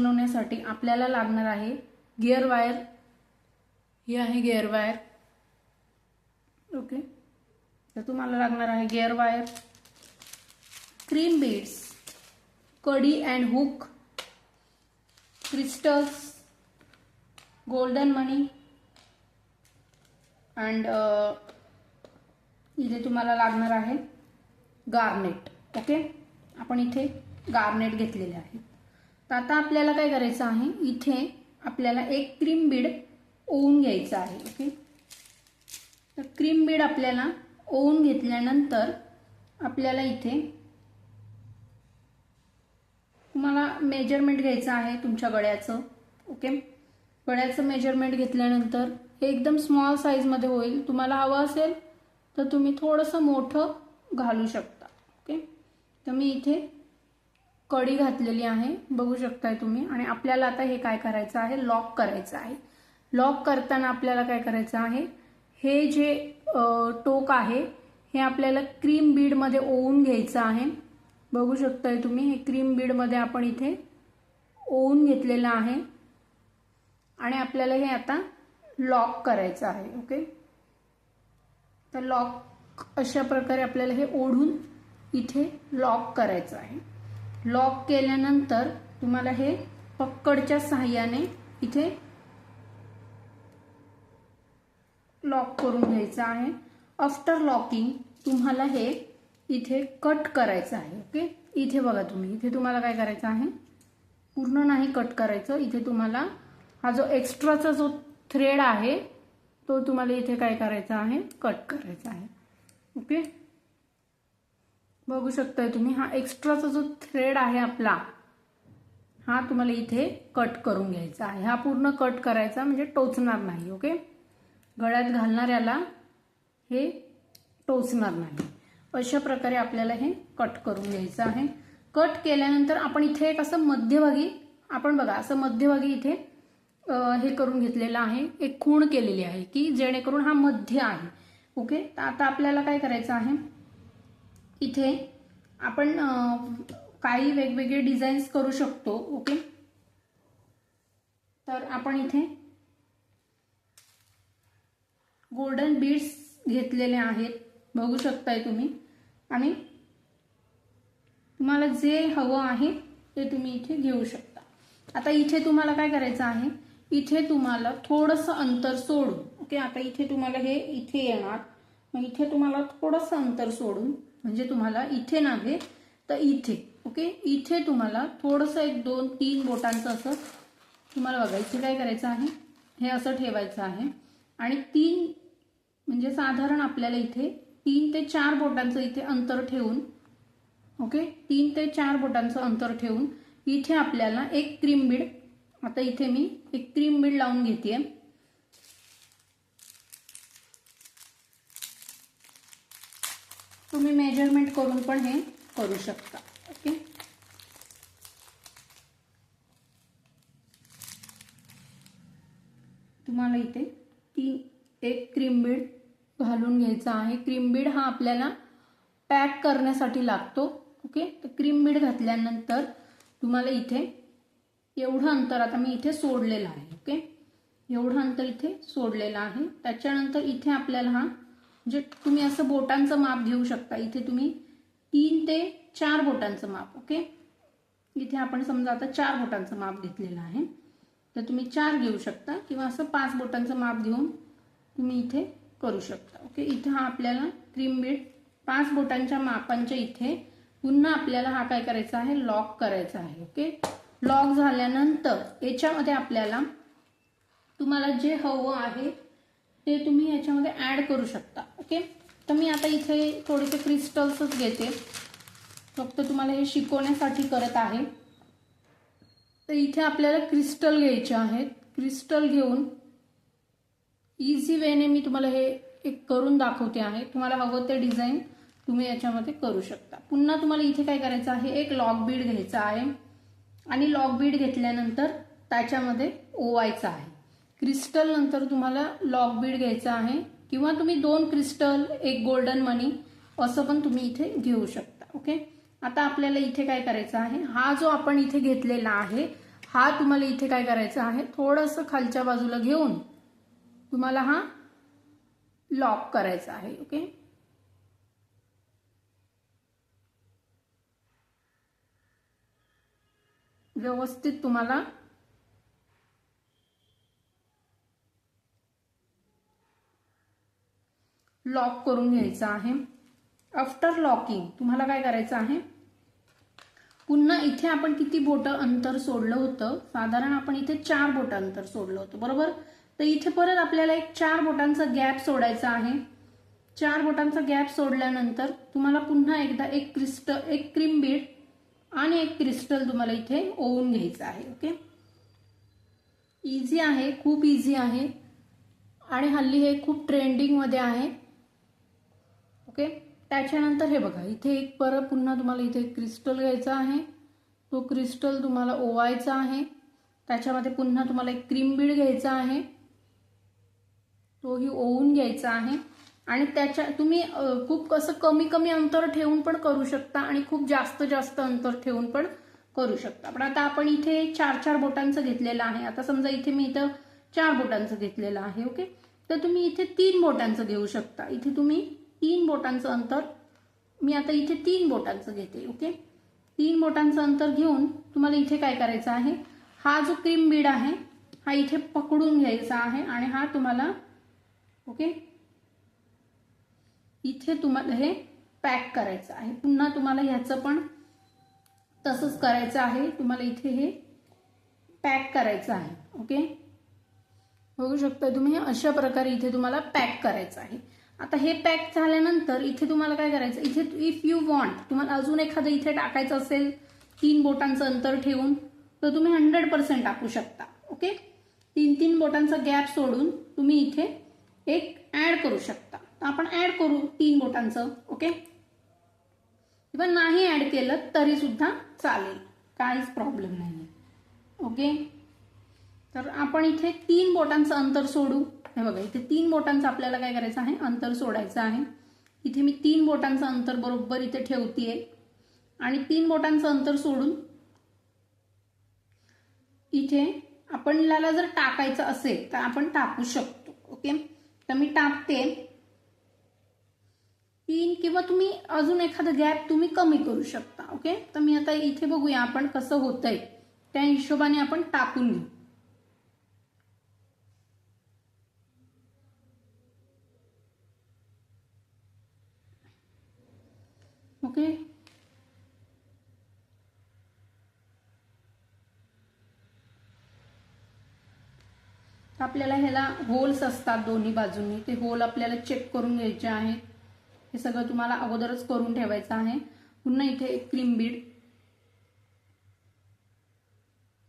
बनवण्यासाठी आपल्याला लागणार आहे गिअर वायर. ही आहे गिअर वायर. ओके तर तुम्हाला लागणार आहे गिअर वायर. क्रीम बीड्स कडी and hook crystals golden money and इथे तुम्हाला लागणार आहे गार्नेट ओके आपण इथे गार्नेट घेतलेले आहे. तर आता आपल्याला काय करायचं आहे? इथे आपल्याला एक क्रीम बीड ओवून घ्यायचं आहे ओके? तर क्रीम बीड आपल्याला ओवून घेतल्यानंतर आपल्याला इथे तुम्हाला मेजरमेंट घ्यायचं आहे तुमच्या गळ्याचं ओके? गळ्याचं मेजरमेंट घेतल्यानंतर हे एकदम स्मॉल साईजमध्ये होईल. तुम्हाला हवं असेल तर तुम्ही थोडंसं मोठं घालू शकता ओके? तर मी इथे कडी घातलेली आहे. बघू शकताय तुम्ही. आणि आपल्याला आता हे काय करायचं आहे? लॉक करायचं आहे. लॉक करताना आपल्याला काय करायचं आहे? हे जे टोक आहे हे आपल्याला क्रीम बीडमध्ये ओवून घ्यायचं आहे. बघू शकताय तुम्ही हे क्रीम बीडमध्ये आपण इथे ओवून घेतलेलं आहे. आणि आपल्याला हे आता लॉक करायचं आहे ओके? तर लॉक अशा प्रकारे आपल्याला हे ओढून इथे लॉक करायचं आहे. लॉक केल्यानंतर तुम्हाला हे पक्कडच्या सहाय्याने इथे लॉक करून घ्यायचं आहे. आफ्टर लॉकिंग तुम्हाला हे इथे कट करायचं आहे ओके इथे बघा तुम्ही इथे तुम्हाला काय करायचं आहे? पूर्ण नाही कट करायचं. इथे तुम्हाला हा जो एक्स्ट्राचा जो थ्रेड आहे तो तुम्हाला इथे काय करायचा आहे? कट करायचा आहे ओके बघू शकताय तुम्ही. हा एक्स्ट्राचा जो थ्रेड आहे आपला हा तुम्हाला इथे कट करून घ्यायचा आहे. हा पूर्ण कट करायचा म्हणजे टोचणार नाही ओके गळ्यात घालणाऱ्याला हे टोचणार नाही. अशा प्रकारे आपल्याला हे कट करून घ्यायचं आहे. कट केल्यानंतर आपण इथे एक असं मध्यभागी आपण बघा असं मध्यभागी इथे हे करून घेतलेलं आहे. एक खूण केलेली आहे की जेणेकरून हा मध्य आहे. ओके तर आता आपल्याला काय करायचं आहे? इथे आपण काही वेगवेगळे डिझाईन्स करू शकतो ओके? तर आपण इथे गोल्डन बीड्स घेतलेले आहेत बघू शकताय तुम्ही. आणि तुम्हाला जे हवं आहे ते तुम्ही इथे घेऊ शकता. आता इथे तुम्हाला काय करायचं आहे? इथे तुम्हाला थोडंसं अंतर सोडून ओके? आता इथे तुम्हाला हे इथे येणार. मग इथे तुम्हाला थोडंसं अंतर सोडून म्हणजे तुम्हाला इथे नव्हे तर इथे ओके? इथे तुम्हाला थोडंसं एक दोन तीन बोटांचं असं तुम्हाला बघायचं काय करायचं आहे? हे असं ठेवायचं आहे. आणि तीन म्हणजे साधारण आपल्याला इथे तीन ते चार बोटांचं इथे अंतर ठेवून ओके? तीन ते चार बोटांचं अंतर ठेवून इथे आपल्याला एक क्रीम बीड आता इथे मी एक क्रीम बीड लावून घेते तुम्ही मेजरमेंट करून पण हे करू शकता ओके तुम्हाला इथे तीन एक क्रीम बीड घालून घ्यायचा आहे. क्रीम बीड हा आपल्याला पॅक करण्यासाठी लागतो ओके तर क्रीम बीड घातल्यानंतर तुम्हाला इथे एवढं अंतर आता मी इथे सोडलेलं आहे ओके एवढं अंतर इथे सोडलेलं आहे. त्याच्यानंतर इथे आपल्याला हा म्हणजे तुम्ही असं बोटांचं माप घेऊ शकता. इथे तुम्ही तीन ते चार बोटांचं माप ओके? इथे आपण समजा आता चार बोटांचं माप घेतलेलं आहे. तर तुम्ही चार घेऊ शकता किंवा असं पाच बोटांचं माप घेऊन तुम्ही इथे करू शकता ओके? इथे हा आपल्याला क्रीम बीड पाच बोटांच्या मापांच्या इथे पुन्हा आपल्याला हा काय करायचा आहे? लॉक करायचा आहे ओके? लॉक झाल्यानंतर याच्यामध्ये आपल्याला तुम्हाला जे हवं आहे ते तुम्ही याच्यामध्ये ऍड करू शकता ओके तर मी आता इथे थोडेसे क्रिस्टल्सच घेते. फक्त तुम्हाला हे शिकवण्यासाठी करत आहे. तर इथे आपल्याला क्रिस्टल घ्यायचे आहेत. क्रिस्टल घेऊन इझी वेने मी तुम्हाला हे एक करून दाखवते आहे. तुम्हाला हवं ते डिझाईन तुम्ही याच्यामध्ये करू शकता. पुन्हा तुम्हाला इथे काय करायचं आहे? एक लॉक बीड घ्यायचा आहे. आणि लॉक बीड घेतल्यानंतर त्याच्यामध्ये ओवायचं आहे. क्रिस्टल नंतर तुम्हाला लॉक बीड घ्यायचा आहे. किंवा तुम्ही दोन क्रिस्टल एक गोल्डन मनी असं पण तुम्ही इथे घेऊ शकता ओके? आता आपल्याला इथे काय करायचं आहे? हा जो आपण इथे घेतलेला आहे हा तुम्हाला इथे काय करायचं आहे? थोडंसं खालच्या बाजूला घेऊन तुम्हाला हा लॉक करायचा आहे ओके? व्यवस्थित तुम्हाला लॉक करून घ्यायचं आहे. आफ्टर लॉकिंग तुम्हाला काय करायचं आहे? पुन्हा इथे आपण किती बोटं अंतर सोडलं होतं? साधारण आपण इथे चार बोटं अंतर सोडलं होतं बरोबर? तर इथे परत आपल्याला एक चार बोटांचा गॅप सोडायचा आहे. चार बोटांचा गॅप सोडल्यानंतर तुम्हाला पुन्हा एकदा एक क्रिस्टल एक क्रीम बीड आणि एक क्रिस्टल तुम्हाला इथे ओवून घ्यायचं आहे ओके? इझी आहे खूप इझी आहे. आणि हल्ली हे खूप ट्रेंडिंगमध्ये आहे. ओके? त्याच्यानंतर हे बघा इथे एक परत पुन्हा तुम्हाला इथे एक क्रिस्टल घ्यायचा आहे. तो क्रिस्टल तुम्हाला ओवायचा आहे. त्याच्यामध्ये पुन्हा तुम्हाला एक क्रीम बीड घ्यायचा आहे. तोही ओवून घ्यायचा आहे. आणि त्याच्या तुम्ही खूप कसं कमी कमी अंतर ठेवून पण करू शकता आणि खूप जास्त जास्त अंतर ठेवून पण करू शकता. पण आता आपण इथे चार चार बोटांचं घेतलेलं आहे. आता समजा इथे मी इथं चार बोटांचं घेतलेलं आहे ओके? तर तुम्ही इथे तीन बोटांचं घेऊ शकता. इथे तुम्ही तीन बोटांचं अंतर. मी आता इथे तीन बोटांचं घेते ओके? तीन बोटांचं अंतर घेऊन तुम्हाला इथे काय करायचं आहे? हा जो क्रीम बीड आहे हा इथे पकडून घ्यायचा आहे आणि हा तुम्हाला ओके? इथे तुम्हाला हे पॅक करायचं आहे. पुन्हा तुम्हाला ह्याचं पण तसंच करायचं आहे. तुम्हाला इथे हे पॅक करायचं आहे ओके? बघू शकता तुम्ही अशा प्रकारे इथे तुम्हाला पॅक करायचं आहे. आता हे पॅक झाल्यानंतर इथे तुम्हाला काय करायचं? इथे इफ यू वॉन्ट तुम्हाला अजून एखादं इथे टाकायचं असेल तीन बोटांचं अंतर ठेवून तर तुम्ही हंड्रेड पर्सेंट टाकू शकता ओके तीन तीन बोटांचा गॅप सोडून तुम्ही इथे एक ऍड करू शकता. तर आपण ऍड करू तीन बोटांचं ओके किंवा नाही ऍड केलं तरी सुद्धा चालेल. काहीच प्रॉब्लेम नाही ओके तर आपण इथे तीन बोटांचं अंतर सोडू. हे बघा इथे तीन बोटांचं आपल्याला काय करायचं आहे? अंतर सोडायचं आहे. इथे मी तीन बोटांचं अंतर बरोबर इथे ठेवतीये. आणि तीन बोटांचं अंतर सोडून इथे आपल्याला जर टाकायचं असेल तर आपण टाकू शकतो ओके? तर मी टाकते. तीन किंवा तुम्ही अजून एखादा गॅप तुम्ही कमी करू शकता ओके? तर मी आता इथे बघूया आपण कसं होतंय. त्या हिशोबाने आपण टाकून घेऊ. ओके आपल्याला ह्याला होल्स असतात दोन्ही बाजूंनी. ते होल आपल्याला चेक करून घ्यायचे आहेत. हे सगळं तुम्हाला अगोदरच करून ठेवायचं आहे. पुन्हा इथे एक क्रीम बीड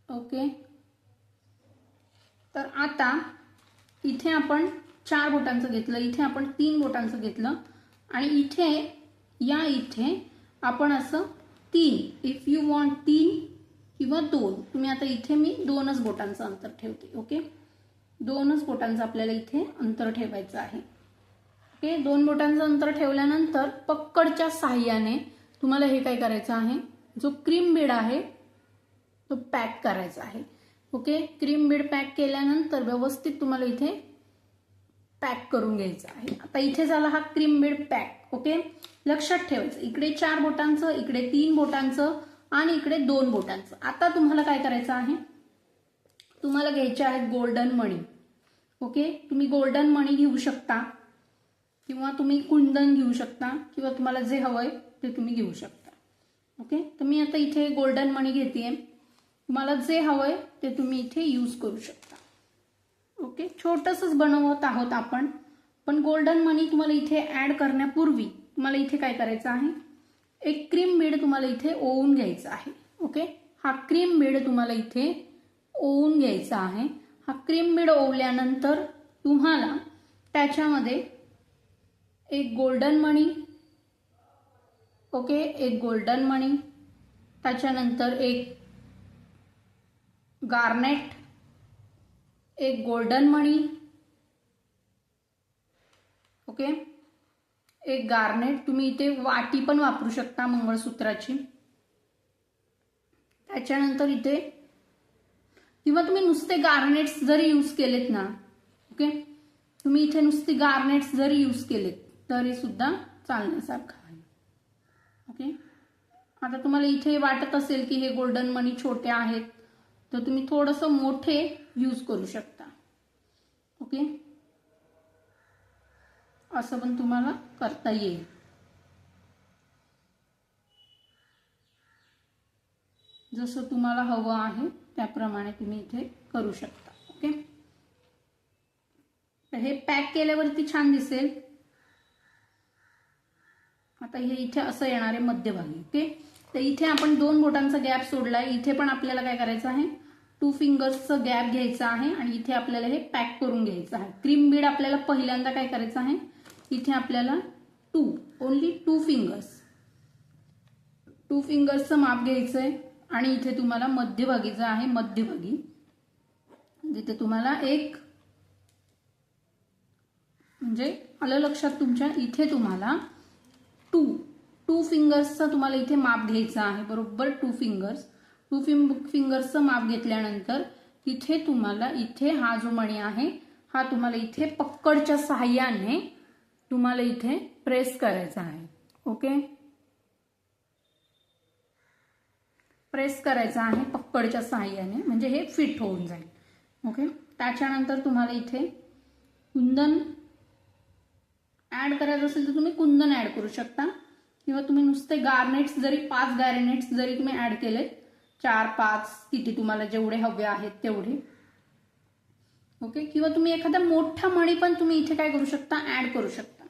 ओके तर आता इथे आपण चार बोटांचं घेतलं इथे आपण तीन बोटांचं घेतलं आणि इथे या इथे आपण असं तीन इफ यू वॉन्ट तीन किंवा दोन तुम्ही आता इथे मी दोनच बोटांचं अंतर ठेवते ओके? दोनच बोटांचं आपल्याला इथे अंतर ठेवायचं आहे. ओके? दोन बोटांचं अंतर ठेवल्यानंतर पक्कडच्या साह्याने तुम्हाला हे काय करायचं आहे? जो क्रीम बीड आहे तो पॅक करायचा आहे. ओके? क्रीम बीड पॅक केल्यानंतर व्यवस्थित तुम्हाला इथे पॅक करून घ्यायचा आहे. आता इथे झाला हा क्रीम बेड पॅक ओके लक्षात ठेवायचं. इकडे चार बोटांचं इकडे तीन बोटांचं आणि इकडे दोन बोटांचं. आता तुम्हाला काय करायचं आहे? तुम्हाला घ्यायचे आहेत गोल्डन मणी ओके तुम्ही गोल्डन मणी घेऊ शकता किंवा तुम्ही कुंदन घेऊ शकता किंवा तुम्हाला जे हवंय ते तुम्ही घेऊ शकता ओके तर मी आता इथे गोल्डन मणी घेते तुम्हाला जे हवंय ते तुम्ही इथे यूज करू शकता. ओके? छोटंसंच बनवत आहोत आपण. पण गोल्डन मनी तुम्हाला इथे ऍड करण्यापूर्वी तुम्हाला इथे काय करायचं आहे? एक क्रीम बीड तुम्हाला इथे ओवून घ्यायचा आहे. ओके? हा क्रीम बीड तुम्हाला इथे ओवून घ्यायचा आहे. हा क्रीम बीड ओवल्यानंतर तुम्हाला त्याच्यामध्ये एक गोल्डन मणी ओके? एक गोल्डन मणी त्याच्यानंतर एक गार्नेट एक गोल्डन मणी. ओके एक गार्नेट तुम्ही इथे वाटी पण वापरू शकता मंगळसूत्राची. त्याच्यानंतर इथे किंवा तुम्ही नुसते गार्नेट्स जरी यूज केलेत ना ओके तुम्ही इथे नुसते गार्नेट्स जरी यूज केलेत तरी सुद्धा चालण्यासारखं आहे. ओके आता तुम्हाला इथे वाटत असेल की हे गोल्डन मनी छोटे आहेत तर तुम्ही थोडंसं मोठे यूज करू शकता. ओके असं पण तुम्हाला करता येईल. जसं तुम्हाला हवं आहे त्याप्रमाणे तुम्ही इथे करू शकता. ओके तर हे पॅक केल्यावरती छान दिसेल. आता हे इथे असं येणार आहे मध्यभागी. ओके तर इथे आपण दोन बोटांचा गॅप सोडलाय इथे पण आपल्याला काय करायचं आहे? टू फिंगर्सचं गॅप घ्यायचा आहे आणि इथे आपल्याला हे पॅक करून घ्यायचं आहे. क्रीम बीड आपल्याला पहिल्यांदा काय करायचं आहे? इथे आपल्याला two only two fingers two फिंगर्सचं माप घ्यायचं आहे आणि इथे तुम्हाला मध्यभागीचं आहे मध्यभागी जिथे तुम्हाला एक म्हणजे आलं लक्षात तुमच्या इथे तुम्हाला टू टू फिंगर्सचा तुम्हाला इथे माप घ्यायचं आहे. बरोबर टू फिंगर्स टू फिंग फिंगर्सचं माप घेतल्यानंतर तिथे तुम्हाला इथे हा जो मणी आहे हा तुम्हाला इथे पक्कडच्या सहाय्याने तुम्हाला इथे प्रेस करायचा आहे. ओके? प्रेस करायचा आहे पक्कडच्या सहाय्याने म्हणजे हे फिट होऊन जाईल. ओके? त्याच्यानंतर तुम्हाला इथे कुंदन ऍड करायचं असेल तर तुम्ही कुंदन ऍड करू शकता. किंवा तुम्ही नुसते गार्नेट्स जरी पाच गार्नेट्स जरी तुम्ही ऍड केले चार पाच किती तुम्हाला जेवढे हवे आहेत तेवढे. ओके किंवा तुम्ही एखादा मोठा मणी पण तुम्ही इथे काय करू शकता? ऍड करू शकता.